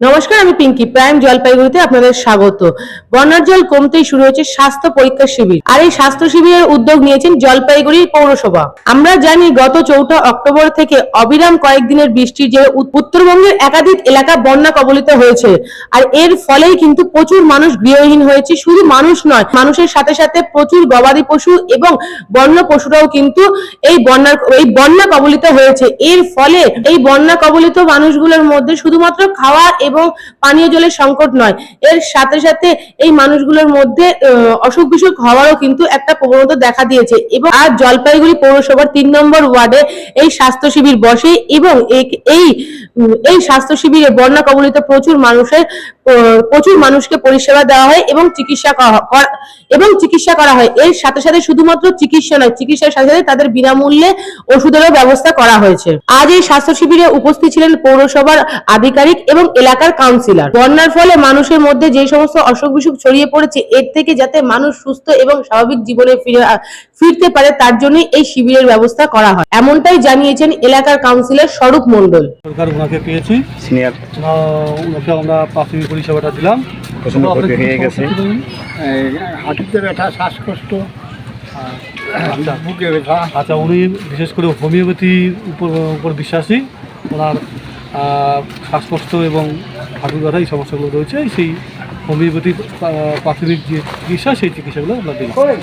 নমস্কার, আমি পিঙ্কি প্রাইম জলপাইগুড়িতে আপনাদের স্বাগত। বন্যার জল কমতেই শুরু হয়েছে স্বাস্থ্য পরীক্ষা শিবির। আর এই স্বাস্থ্য শিবিরের উদ্যোগ নিয়েছেন জলপাইগুড়ি পৌরসভা। আমরা জানি, গত চৌঠা অক্টোবর থেকে অবিরাম কয়েকদিনের বৃষ্টির যে উত্তরবঙ্গের একাধিক এলাকা বন্যা কবলিত হয়েছে। আর এর ফলেই কিন্তু প্রচুর মানুষ গৃহহীন হয়েছে। শুধু মানুষ নয়, মানুষের সাথে সাথে প্রচুর গবাদি পশু এবং বন্য পশুরাও কিন্তু এই বন্যার, এই বন্যা কবলিত হয়েছে। এর ফলে এই বন্যা কবলিত মানুষগুলোর মধ্যে শুধুমাত্র খাওয়া এবং পানীয় জলের সংকট নয়। এর সাথে সাথে এই মানুষগুলোর মধ্যে অসুখ বিসুখ হওয়ারও কিন্তু একটা প্রবণতা দেখা দিয়েছে এবং আর জলপাইগুড়ি পৌরসভার তিন নম্বর ওয়ার্ডে এই স্বাস্থ্য শিবির বসে এবং এই- এই স্বাস্থ্য শিবিরে বন্যা কবলিত প্রচুর মানুষের প্রচুর মানুষকে পরিষেবা দেওয়া হয় এবং চিকিৎসা এবং চিকিৎসা করা হয়। এর সাথে সাথে শুধুমাত্র চিকিৎসা নয়, চিকিৎসার সাথে সাথে তাদের বিনামূল্যে ওষুধেরও ব্যবস্থা করা হয়েছে। আজ এই স্বাস্থ্য শিবিরে উপস্থিত ছিলেন পৌরসভার আধিকারিক এবং এলাকার কাউন্সিলর বন্যার ফলে মানুষের মধ্যে যে সমস্ত অসুখ বিসুখ ছড়িয়ে পড়েছে এর থেকে যাতে মানুষ সুস্থ এবং স্বাভাবিক জীবনে ফিরে ফিরতে পারে তার জন্যই এই শিবিরের ব্যবস্থা করা হয়। এমনটাই জানিয়েছেন এলাকার কাউন্সিলর স্বরূপ মণ্ডল। সরকার ওনাকে পেয়েছি। সিনিয়র ওনাকে আমরা প্রাথমিক পরিষেবাটা দিলাম। হয়ে গেছে। হাঁটুতে ব্যথা শ্বাসকষ্ট আচ্ছা। বুকে ব্যথা। আচ্ছা উনি বিশেষ করে হোমিওপ্যাথির উপর উপর বিশ্বাসী। ওনার শ্বাসকষ্ট এবং হাঁটু ব্যথা এই সমস্যাগুলো রয়েছে। সেই হোমিওপ্যাথি প্রাথমিক যে চিকিৎসা, সেই চিকিৎসাগুলো আমরা দিই